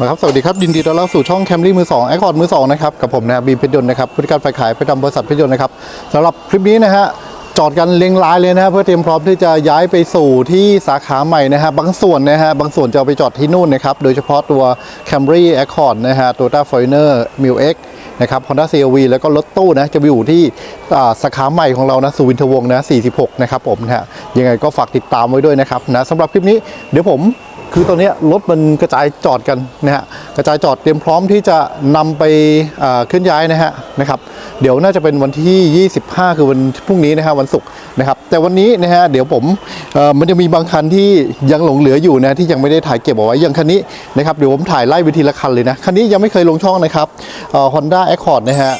นะครับสวัสดีครับยินดีต้อนรับสู่ช่องแคมรี่มือ2ไอคคอร์ดมือ2นะครับกับผมนะบีมเพชรยนต์นะครับผู้จัดการฝ่ายขายประจำบริษัทเพชรยนต์นะครับสำหรับคลิปนี้นะฮะจอดกันเรียงรายเลยนะฮะเพื่อเตรียมพร้อมที่จะย้ายไปสู่ที่สาขาใหม่นะฮะบางส่วนนะฮะบางส่วนจะเอาไปจอดที่นู่นนะครับโดยเฉพาะตัว Camry Accord นะฮะ Toyota Foreigner m i l X นะครับ Honda CRV แล้วก็รถตู้นะจะไปอยู่ที่สาขาใหม่ของเรานะสุวินทวงศ์นะ46 นะครับผมนะฮะยังไงก็ฝากติดตามไว้ด้วยนะครับนะสำหรับคลิปนี้เดี๋ยวผม คือตอนนี้รถมันกระจายจอดกันนะฮะกระจายจอดเตรียมพร้อมที่จะนำไปเคลื่อนย้ายนะฮะนะครับ เดี๋ยวน่าจะเป็นวันที่ 25 คือวันพรุ่งนี้นะฮะวันศุกร์นะครับ แต่วันนี้นะฮะเดี๋ยวผมมันจะมีบางคันที่ยังหลงเหลืออยู่นะที่ยังไม่ได้ถ่ายเก็บเอาไว้อย่างคันนี้นะครับเดี๋ยวผมถ่ายไล่ไปทีละคันเลยนะคันนี้ยังไม่เคยลงช่องนะครับเอ่อ Honda Accord นะฮะ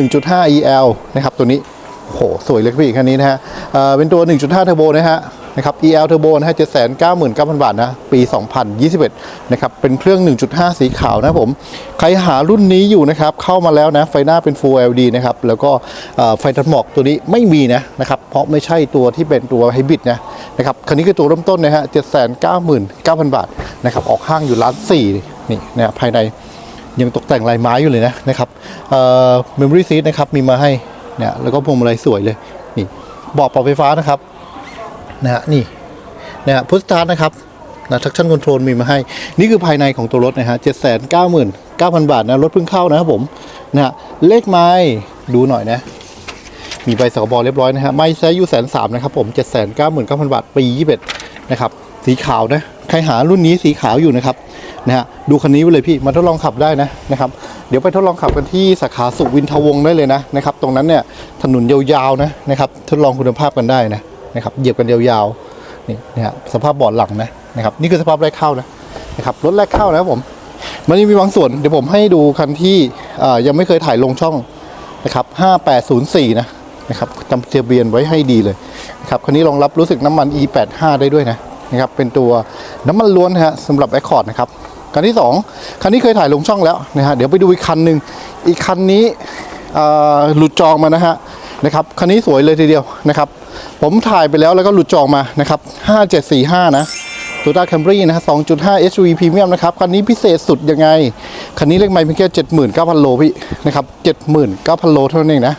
1.5 EL นะครับตัวนี้โหสวยเลยพี่คันนี้นะฮะเป็นตัว 1.5เทอร์โบนะฮะ นะครับ EL Turbo นะฮะ799,000 บาทนะ ปี 2021 นะครับ เป็นเครื่อง 1.5 สีขาวนะผม ใครหารุ่นนี้อยู่นะครับ เข้ามาแล้วนะ ไฟหน้าเป็น Full LED นะครับ แล้วก็ไฟตัดหมอกตัวนี้ไม่มีนะนะครับ เพราะไม่ใช่ตัวที่เป็นตัวไฮบริดนะนะครับ คันนี้คือตัวเริ่มต้นนะฮะ799,000 บาทนะครับ ออกห้างอยู่ล้านสี่นี่นะภายในยังตกแต่งลายไม้อยู่เลยนะนะครับเอ่อ memory seat นะครับมีมาให้เนี่ยแล้วก็พวงมาลัยสวยเลยนี่บาะปรับไฟฟ้านะครับ นะฮะนี่นะฮะพุทสตาร์นะครับนะ traction control มีมาให้ นี่คือภายในของตัวรถนะฮะเจ็ดแสนเก้าหมื่นเก้าพันบาทนะ รถเพิ่งเข้านะครับผมนะฮะเลขไม้ดูหน่อยนะ มีใบสกบเรียบร้อยนะฮะไม่ใช้ยูแสนสามนะครับผมเจ็ดแสนเก้าหมื่นเก้าพันบาท ปียี่สิบเอ็ดนะครับสีขาวนะใครหารุ่นนี้สีขาวอยู่นะครับนะฮะดูคันนี้ไว้เลยพี่มาทดลองขับได้นะนะครับเดี๋ยวไปทดลองขับกันที่สาขาสุวินทวงศ์ได้เลยนะนะครับตรงนั้นเนี่ยถนนยาวๆนะนะครับทดลองคุณภาพกันได้นะ นะครับเหยียบกันยาวๆนี่นะฮะสภาพบาะหลังนะนะครับนี่คือสภาพแรกเข้านะนะครับรถแรกเข้านะครับผมมันยังมีบางส่วนเดี๋ยวผมให้ดูคันที่ยังไม่เคยถ่ายลงช่องนะครับ5804นะนะครับจำทะเบียนไว้ให้ดีเลยนะครับคันนี้รองรับรู้สึกน้ำมัน E85 ได้ด้วยนะนะครับเป็นตัวน้ำมันล้วนนะฮะสำหรับ Accord นะครับคันที่ 2 คันนี้เคยถ่ายลงช่องแล้วนะฮะเดี๋ยวไปดูอีกคันหนึ่งอีกคันนี้หลุดจองมานะฮะ นะครับคันนี้สวยเลยทีเดียวนะครับ ผมถ่ายไปแล้วแล้วก็หลุดจองมานะครับ 5745 นะ Toyota Camry นะฮะ2.5 SUV Premium นะครับ คันนี้พิเศษสุดยังไง คันนี้เลขไมล์เพียงแค่79,000 โลพี่นะครับ 79,000 โลเท่านั้นเองนะ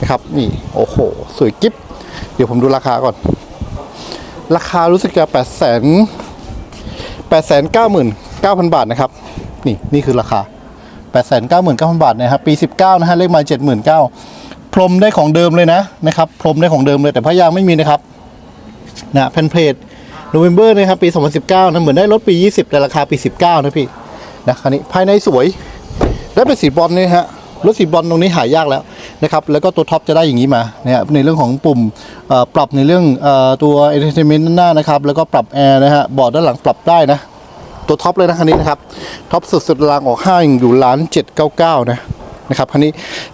นะครับนี่โอ้โห สวยกิ๊บ เดี๋ยวผมดูราคาก่อน ราคารู้สึกจะ 8 0 0 0 0 8 9 9 0 0 0 บาทนะครับ นี่นี่คือราคา 8 9 9 0 0 0 บาทนะครับปี 19 นะฮะเลขไมล์79,000 พรมได้ของเดิมเลยนะนะครับ พรมได้ของเดิมเลยแต่พยางไม่มีนะครับนะแผ่นเพลทโนเวมเบอร์นะครับปี 2019นะเหมือนได้รถปี 20 แต่ราคาปี 19 นะพี่นะคันนี้ภายในสวย ได้เป็นสีบอลนี่ฮะรถสีบอลตรงนี้หายากแล้วนะครับ แล้วก็ตัวท็อปจะได้อย่างนี้มานะครับในเรื่องของปุ่มอ่อปรับในเรื่องอตัว entertainment ด้านหน้านะครับ แล้วก็ปรับแอร์นะฮะเบาะด้านหลังปรับได้นะ ตัวท็อปเลยนะคันนี้นะครับ ท็อปสุดสุดรางออกห้างอยู่ล้านเจ็ดเก้าเก้านะ นะครับคันนี้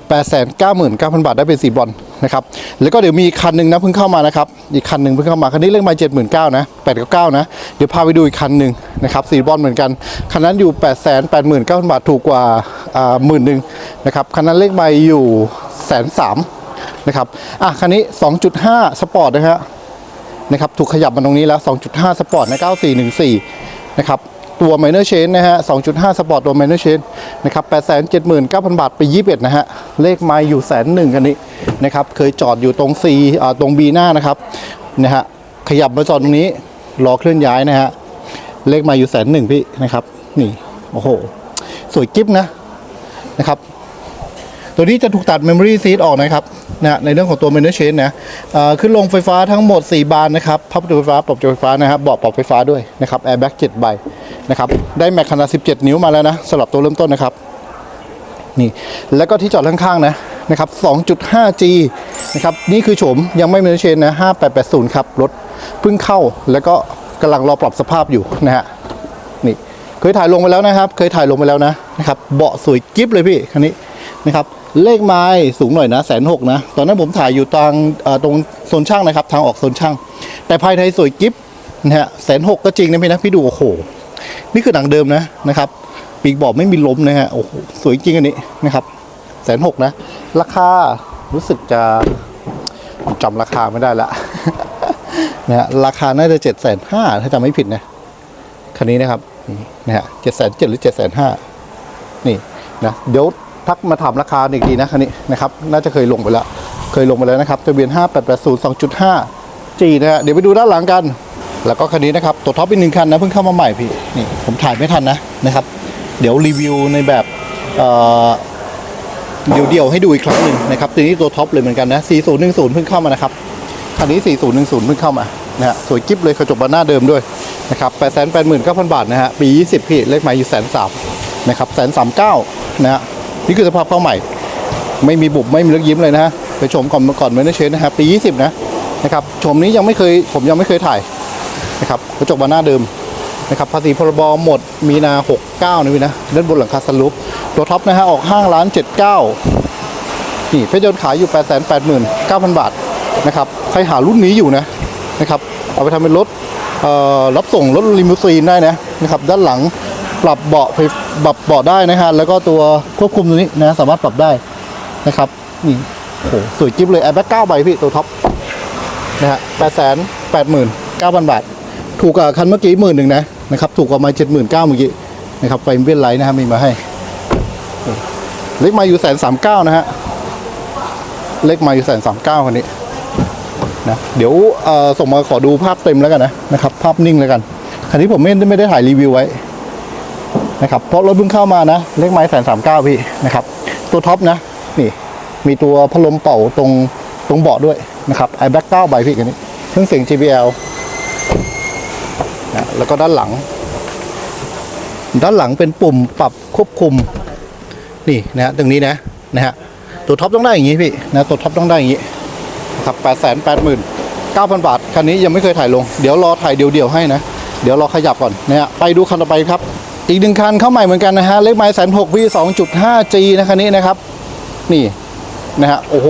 แปดแสนเก้าหมื่นเก้าพันบาทได้เป็นสีบอลนะครับแล้วก็เดี๋ยวมีคันหนึ่งนะเพิ่งเข้ามานะครับอีกคันหนึ่งเพิ่งเข้ามาคันนี้เลขมาเจ็ดหมื่นเก้านะแปดเก้าเก้านะเดี๋ยวพาไปดูอีกคันหนึ่งนะครับสีบอลเหมือนกันคันนั้นอยู่แปดแสนแปดหมื่นเก้าพันบาทถูกกว่าอ่าหมื่นหนึ่งนะครับคันนั้นเลขมาอยู่แสนสามนะครับอะคันนี้สองจุดห้าสปอร์ตนะฮะนะครับถูกขยับมาตรงนี้แล้ว 2.5 สปอร์ตนะ 9414 นะครับ ตัว minor chain นะฮะ 2.5 สปอร์ตตัว minor chain นะครับ 879,000 บาทไปี21 นะฮะ เลขไมาอยู่แสนหนึ่งคันนี้นะครับ เคยจอดอยู่ตรง C อ่าตรง B หน้านะครับ นะฮะ ขยับมาจอดตรงนี้ รอเคลื่อนย้ายนะฮะ เลขไมาอยู่แสนหนึ่งพี่นะครับ นี่ โอ้โห สวยกิ๊บนะ นะครับ ตัวนี้จะถูกตัด Memory Seat ออกนะครับนะในเรื่องของตัว Manual Change นะขึ้นลงไฟฟ้าทั้งหมด 4 บานนะครับพับประตูไฟฟ้าปรับไฟฟ้านะครับเบาะปรับไฟฟ้าด้วยนะครับ Airbag 7ใบนะครับได้แม็กขนาด 17 นิ้วมาแล้วนะสำหรับตัวเริ่มต้นนะครับนี่แล้วก็ที่จอดข้างๆนะนะครับ 2.5G นะครับนี่คือโฉมยังไม่มีเชนนะ 5880 ครับรถเพิ่งเข้าแล้วก็กำลังรอปรับสภาพอยู่นะฮะนี่เคยถ่ายลงไปแล้วนะครับ เคยถ่ายลงไปแล้วนะนะครับเบาะสวยกิ๊บเลยพี่คันนี้นะครับ เลขไม้สูงหน่อยนะแสนหกนะ ตอนนั้นผมถ่ายอยู่ตรงตรงโซนช่างนะครับ ทางออกโซนช่าง แต่ภายในสวยกิ๊บนะฮะแสนหกก็จริงนะพี่นะพี่ดูโอ้โห นี่คือหนังเดิมนะนะครับปีกบอกไม่มีล้มนะฮะโอ้โหสวยจริงอันนี้นะครับแสนหกนะ ราคารู้สึกจะจำราคาไม่ได้ละนะฮะราคาน่าจะเจ็ดแสนห้าถ้าจำไม่ผิดนะคันนี้นะครับนี่นะฮะเจ็ดแสนเจ็ดหรือเจ็ดแสนห้านี่นะเดี๋ยว ทักมาถามราคาอีกทีนะคันนี้นะครับน่าจะเคยลงไปแล้ว เคยลงไปแล้วนะครับทะเบียน 5880 2.5 G นะฮะเดี๋ยวไปดูด้านหลังกัน แล้วก็คันนี้นะครับตัวท็อปอีกหนึ่งคันนะเพิ่งเข้ามาใหม่พี่นี่ผมถ่ายไม่ทันนะนะครับ เดี๋ยวรีวิวในแบบเอ่อเดี่ยวๆให้ดูอีกครั้งหนึ่งนะครับตัวนี้ตัวท็อปเลยเหมือนกันนะ 4010 เพิ่งเข้ามานะครับคันนี้ 4010 เพิ่งเข้ามานะฮะสวยกิ๊บเลยกระจกบานหน้าเดิมด้วยนะครับ889,000 บาทนะฮะปี 20 พี่เลขหมายอยู่แสนสามนะครับแสนสามเก้านะฮะ นี่คือสภาพเข้าใหม่ ไม่มีบุบไม่มีเลือกยิ้มเลยนะฮะไปชมก่อนก่อนเมนเชนนะครับปี 20 นะนะครับชมนี้ยังไม่เคยผมยังไม่เคยถ่ายนะครับกระจกบานหน้าเดิมนะครับภาษีพรบหมดมีนา 69นะพี่นะด้านบนหลังคาสลุปตัวท็อปนะฮะออกห้างร้าน79นี่เพชรยนต์ขายอยู่ 8 8 9 0 0 0 บาทนะครับใครหารุ่นนี้อยู่นะนะครับเอาไปทำเป็นรถเออรับส่งรถลิมูซีนได้นะนะครับด้านหลัง ปรับเบาะไปปรับเบาะได้นะฮะแล้วก็ตัวควบคุมตัวนี้นะสามารถปรับได้นะครับนี่โอ้โหสวยจิ๊บเลยแอร์แบ็กเก้าใบพี่ตัวท็อปนะฮะแปดแสนแปดหมื่นเก้าพันบาท ถูกกว่าคันเมื่อกี้หมื่นหนึ่งนะนะครับถูกกว่ามาเจ็ดหมื่นเก้าเมื่อกี้นะครับไฟเวียนไลท์นะครับมีมาให้ เล็กมาอยู่แสนสามเก้านะฮะเลขมาอยู่แสนสามเก้าคันนี้นะเดี๋ยวเออส่งมาขอดูภาพเต็มแล้วกันนะนะครับภาพนิ่งแล้วกันคันนี้ผมไม่ไม่ได้ถ่ายรีวิวไว้ นะครับเพราะรถเพิ่งเข้ามานะเลขไม้แสนสามเก้าพี่นะครับ ตัวท็อปนะ นี่ มีตัวพัดลมเป่าตรงตรงเบาะด้วยนะครับไอแบ็กเก้าใบพี่คันนี้เครื่องเสียง JBL นะแล้วก็ด้านหลัง ด้านหลังเป็นปุ่มปรับควบคุม นี่นะฮะตรงนี้นะนะฮะตัวท็อปต้องได้อย่างนี้พี่นะตัวท็อปต้องได้อย่างนี้นะครับแปดแสนแปดหมื่นเก้าพันบาทคันนี้ยังไม่เคยถ่ายลง เดี๋ยวรอถ่ายเดี่ยวๆให้นะ เดี๋ยวรอขยับก่อนนะฮะไปดูคันต่อไปครับ อีกหนึ่งคันเข้าใหม่เหมือนกันนะฮะเลขไม้แสนหกวีสองจุดห้าจีนะคันนี้นะครับ นี่นะฮะโอ้โห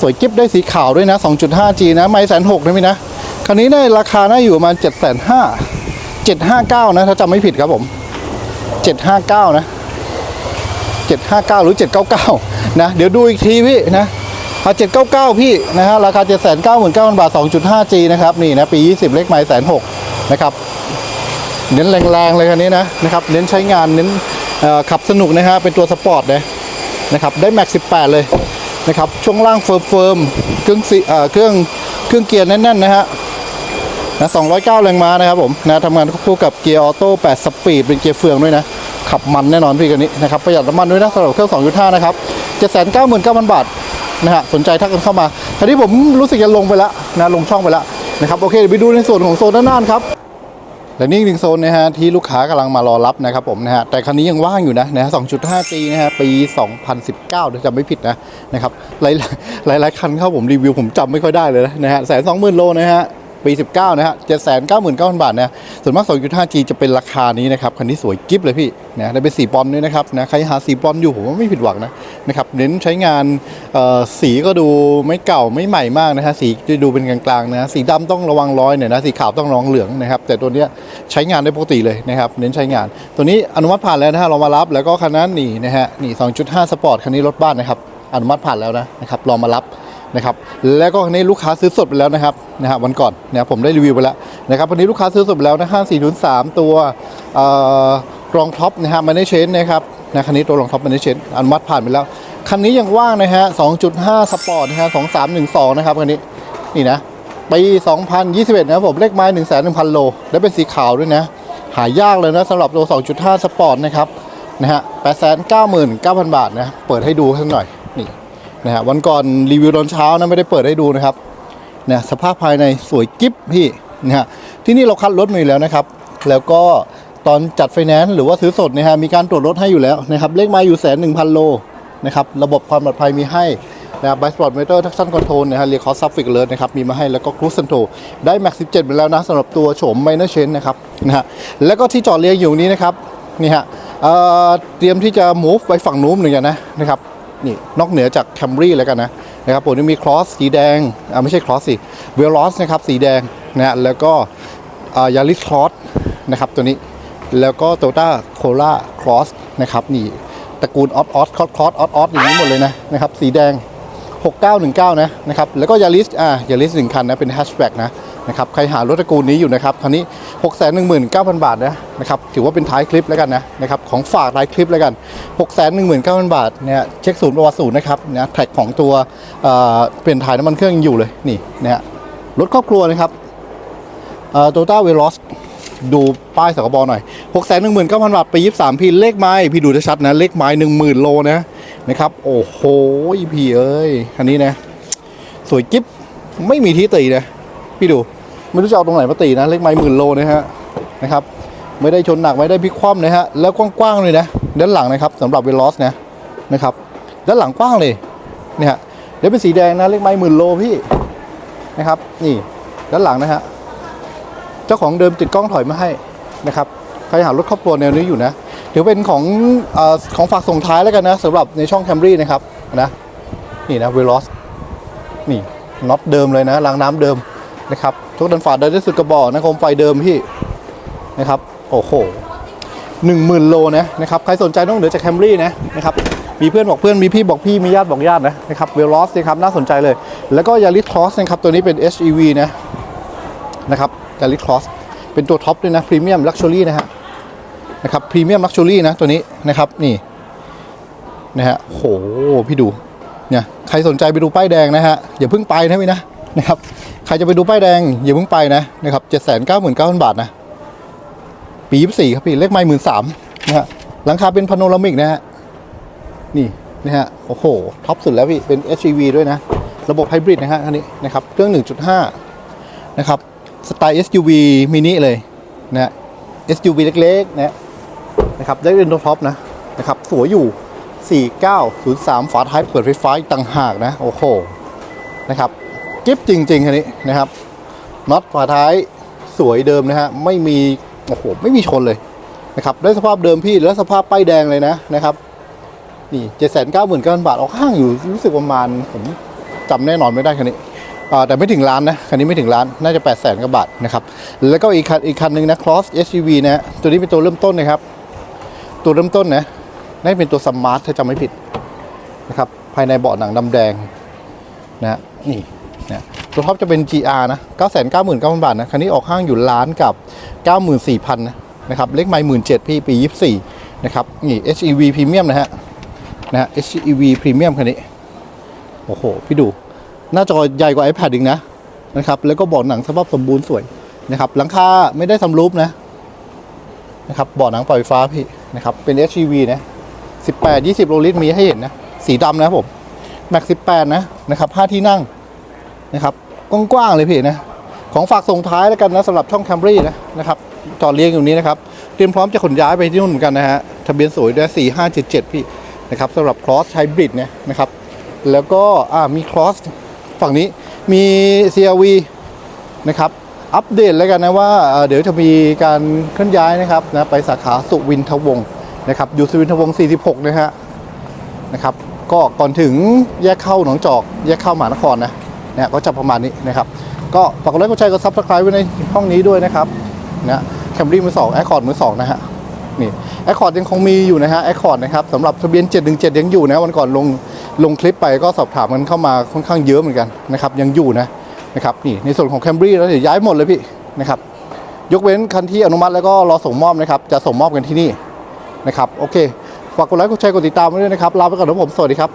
สวยกิ๊บได้สีขาวด้วยนะ 2.5G นะ ไม้แสนหกนะพี่นะ คันนี้ได้ราคาน่าอยู่ประมาณ 7 5 0 0 0 759 นะ ถ้าจำไม่ผิดครับผม 759 นะ 759 หรือ 799 นะ เดี๋ยวดูอีกทีพี่นะเอา799 พี่นะฮะ ราคา 799,000 บาท 2.5G นะครับ นี่นะ ปี 20 เลขไม้แสนหกนะครับ เน้นแรงๆเลยคันนี้นะนะครับเน้นใช้งานเน้นขับสนุกนะฮะเป็นตัวสปอร์ตนะนะครับได้แม็ก18 เลยนะครับช่วงล่างเฟิร์มๆเครื่องซีเอ่เครื่องเครื่องเกียร์แน่นๆนะฮะนะ209 แรงม้านะครับผมนะทำงานคู่กับเกียร์ออโต้ 8 สปีด เป็นเกียร์เฟืองด้วยนะ ขับมันแน่นอนพี่กันนี้นะครับประหยัดน้ำมันด้วยนะสำหรับเครื่อง 2.5 นะครับ 799,000 บาทนะฮะสนใจทักกันเข้ามาทีนี้ผมรู้สึกจะลงไปแล้วนะลงช่องไปแล้วนะครับโอเคเดี๋ยวไปดูในส่วนของโซนด้านหน้าครับ และนี่อีกหนึ่งโซนนะฮะที่ลูกค้ากำลังมารอรับนะครับผมนะฮะแต่คันนี้ยังว่างอยู่นะนะฮะ 2.5G นะฮะปี 2019ถ้าจำไม่ผิดนะนะครับหลายหลายหลายคันเข้าผมรีวิวผมจำไม่ค่อยได้เลยนะนะฮะแสนสองหมื่นโลนะฮะ ปี 19 นะฮะ 799,000 บาทนะส่วนมาก 2.5G จะเป็นราคานี้นะครับ คันนี้สวยกิ๊บเลยพี่นะได้เป็นสีบอลด้วยนะครับนะใครหาสีบอลอยู่ผมว่าไม่ผิดหวังนะนะครับเน้นใช้งานเอ่อสีก็ดูไม่เก่าไม่ใหม่มากนะฮะสีจะดูเป็นกลางๆนะสีดำต้องระวังร้อยหน่อยนะสีขาวต้องระวังเหลืองนะครับแต่ตัวเนี้ยใช้งานได้ปกติเลยนะครับ เน้นใช้งาน ตัวนี้อนุมัติผ่านแล้วนะฮะเรามารับแล้วก็คันนั้นนี่นะฮะนี่ 2.5 สปอร์ตคันนี้รถบ้านนะครับอนุมัติผ่านแล้วนะนะครับรอมารับ นะครับแล้วก็คันนี้ลูกค้าซื้อสดไปแล้วนะครับนะฮะวันก่อนนะครับผมได้รีวิวไปแล้วนะครับวันนี้ลูกค้าซื้อสดไปแล้วนะห้าสี่นสามตัวรองท็อปนะฮะมันได้เชนนะครับนะคันนี้ตัวรองท็อปมันได้เชนอนุมัติผ่านไปแล้วคันนี้ยังว่างนะฮะ2.5สปอร์ตนะฮะ2312นะครับคันนี้นี่นะปี2021นะครับผมเลขไม้1 1 0 0 0โลและเป็นสีขาวด้วยนะหายากเลยนะสำหรับตัว2.5สปอร์ตนะครับนะฮะ899,000บาทนะเปิดให้ดูสักหน่อยนี่ นะฮะวันก่อนรีวิวตอนเช้านะไม่ได้เปิดให้ดูนะครับเนี่ยสภาพภายในสวยกิ๊บพี่นะฮะที่นี่เราคัดรถมาอยู่แล้วนะครับ แล้วก็ตอนจัดไฟแนนซ์หรือว่าซื้อสดนะฮะมีการตรวจรถให้อยู่แล้วนะครับเลขมาอยู่แสนหนึ่งพันโลนะครับระบบความปลอดภัยมีให้นะครับไบสปอร์ตเมเตอร์ทักชั่นคอนโทรลนะฮะเรียกคอสซับฟิกเลยนะครับ มีมาให้แล้วก็ครู i เซนโ o ได้แม็กซ์17ไปแล้วนะสำหรับตัวโฉมไมเนอร์เชนนะครับนะฮะแล้วก็ที่จอดเรียงอยู่นี้นะครับนี่ฮะเเตรียมที่จะ move ไปฝั่งนู้นหนึ่งอย่างนะนะครับ นี่นอกเหนือจาก Camry แล้วกันนะนะครับผมจะมี Cross สีแดงอ่าไม่ใช่ Cross สิ v e l o s นะครับสีแดงนะฮะแล้วก็อ่ายาริส Cross นะครับตัวนี้แล้วก็ Toyota Corolla Cross นะครับนี่ตระกูลออสออสคอสคอสออสออสอย่างนี้หมดเลยนะนะครับสีแดง 6919 นะนะครับแล้วก็ยาริสอ่ายาริสหนึ่งคันนะเป็นแฮชแบ็กนะ นะครับใครหารถตระกูลนี้อยู่นะครับคันนี้ 6 1 9 0 0 0 บาทนะนะครับถือว่าเป็นท้ายคลิปแล้วกันนะนะครับของฝากท้ายคลิปแล้วกัน 6 1 9 0 0 0 บาทเนี่ยเช็คศูนย์ประวัติศูนย์นะครับนะแท็กของตัวเเปลี่ยนถ่ายน้ำมันเครื่องยังอยู่เลยนี่นะฮะรถครอบครัวนะครับโตโยต้าเวลอสดูป้ายสกบหน่อย 6 1 9 0 0 0 บาทไป23 พี่เลขไม้พี่ดูชัดนะ เลขไม้ 10,000 โลนะนะครับ โอ้โหพี่เอ้ย คันนี้นะ สวยกิ๊บไม่มีที่ตีนะ พี่ดู ไม่รู้จะเอาตรงไหนมาตีนะ เลขไม้หมื่นโลนะฮะนะครับ ไม่ได้ชนหนักไม่ได้พลิกคว่ำนะฮะแล้วกว้างๆเลยนะด้านหลังนะครับสำหรับเวลอสนะนะครับ ด้านหลังกว้างเลยเนี่ยฮะเดี๋ยวเป็นสีแดงนะเลขไม้หมื่นโลพี่นะครับ นี่ด้านหลังนะฮะเจ้าของเดิมติดกล้องถอยมาให้นะครับใครหารถครอบครัวแนวนี้อยู่นะถือเป็นของออของฝากส่งท้ายแล้วกันนะสำหรับในช่องแคมรี่นะครับนะนี่นะเวลอสนี่น็อตเดิมเลยนะรางน้ำเดิม นะครับทุกดันฝาเดินได้สุดกระบอกนะโคมไฟเดิมพี่นะครับ โอ้โหหนึ่งหมื่นโลนะนะครับใครสนใจต้องเหนือจากแคมรี่นะนะครับมีเพื่อนบอกเพื่อนมีพี่บอกพี่มีญาติบอกญาตินะนะครับเวลลอสนะครับน่าสนใจเลย แล้วก็ยาริสครอสนะครับตัวนี้เป็น HEV นะนะครับยาริสครอสเป็นตัวท็อปด้วยนะพรีเมียมลักชัวรี่นะฮะนะครับพรีเมียมลักชัวรี่นะตัวนี้นะครับนี่นะฮะโหพี่ดูเนี่ยใครสนใจไปดูป้ายแดงนะฮะอย่าเพิ่งไปนะพี่นะนะครับ ครจะไปดูป้ายแดงอย่าเพิ่งไปนะนะครับเจ็ดแสนเก้าหมื่นเก้าพันบาทนะ ปียี่สี่ครับพี่เลขไม่หมื่นสามนะฮะหลังคาเป็นพาโนรามิกนะฮะนี่นะฮะโอ้โหท็อปสุดแล้วพี่เป็น HEV ด้วยนะ ระบบไฮบริดนะฮะคันนี้นะครับเครื่อง 1.5 นะครับสไตล์ SUV มินิเลยนะ SUV เล็กๆนะนะครับได้เป็นตัวท็อปนะนะครับสวยอยู่ 4903 ฝาท้ายเปิดไฟฟ้าต่างหากนะ โอ้โหนะครับ กิฟจริง ๆ คันนี้นะครับน็อตฝาท้ายสวยเดิมนะฮะไม่มีโอ้โหไม่มีชนเลยนะครับได้สภาพเดิมพี่แล้วสภาพป้ายแดงเลยนะนะครับนี่เจ็ดแสนเก้าหมื่นเก้าพันบาทออกข้างอยู่รู้สึกประมาณผมจำแน่นอนไม่ได้คันนี้แต่ไม่ถึงล้านนะคันนี้ไม่ถึงล้านน่าจะ8ปดแสนกว่าบาทนะครับแล้วก็อีกคันอีกคันหนึ่งนะ Cross SUV นะฮะตัวนี้เป็นตัวเริ่มต้นนะครับ ตัวเริ่มต้นนะน่าจะเป็นตัวสมาร์ทถ้าจำไม่ผิดนะครับภายในเบาะหนังดำแดงนะนี่ นะตัวท็อปจะเป็น GR นะ 9 9 9 0 0 0 บาทนะ คันนี้ออกห้างอยู่ล้านกับ 94,000นะนะครับ เลขไมล์17,000พี่ปี 24 นะครับ นี่ HEV Premium นะฮะนะฮะ HEV Premium คันนี้ โอ้โห พี่ดู หน้าจอใหญ่กว่า iPad อีกนะ นะครับ แล้วก็บาะหนังสภาพสมบูรณ์สวยนะครับ หลังคาไม่ได้ทำรูปนะ นะครับบาะหนังปล่อยไฟฟ้าพี่ นะครับ เป็น SUV นะ 18 20โลลิตรมีให้เห็นนะ สีดำนะผม แม็ก18 นะ นะครับ5ที่นั่ง นะครับกว้างๆเลยพี่นะของฝากส่งท้ายแล้วกันนะสำหรับช่อง Camry นะนะครับจอดเรียงอยู่นี้นะครับเตรียมพร้อมจะขนย้ายไปที่นู่นเหมือนกันนะฮะทะเบียนสวยด้วย 4577 พี่นะครับสำหรับ Cross Hybrid เนี่ยนะครับแล้วก็อ่ามี Cross ฝั่งนี้มี CRV นะครับอัปเดตแล้วกันนะว่าเอ่อเดี๋ยวจะมีการเคลื่อนย้ายนะครับนะไปสาขาสุวินทวงศ์นะครับอยู่สุวินทวงศ์ 46 นะฮะนะครับก็ก่อนถึงแยกเข้าหนองจอก แยกเข้ามหานครนะ นะก็จะประมาณนี้นะครับ ก็ฝากกดไลค์กดแชร์กดซับสไครต์ไว้ในห้องนี้ด้วยนะครับนะแคมรี่มือสองแอคคอร์ดมือสองนะฮะนี่แอคคอร์ดยังคงมีอยู่นะฮะแอคคอร์ดนะครับสำหรับทะเบียน 717 ยังอยู่นะวันก่อนลงลงคลิปไปก็สอบถามกันเข้ามาค่อนข้างเยอะเหมือนกันนะครับยังอยู่นะนะครับนี่ในส่วนของแคมบรี่แล้วเดี๋ยวย้ายหมดเลยพี่นะครับยกเว้นคันที่อนุมัติแล้วก็รอส่งมอบนะครับจะส่งมอบกันที่นี่นะครับโอเคฝากกดไลค์กดแชร์กดติดตามไว้ด้วยนะครับลาไปก่อนนะผมสวัสดีครับ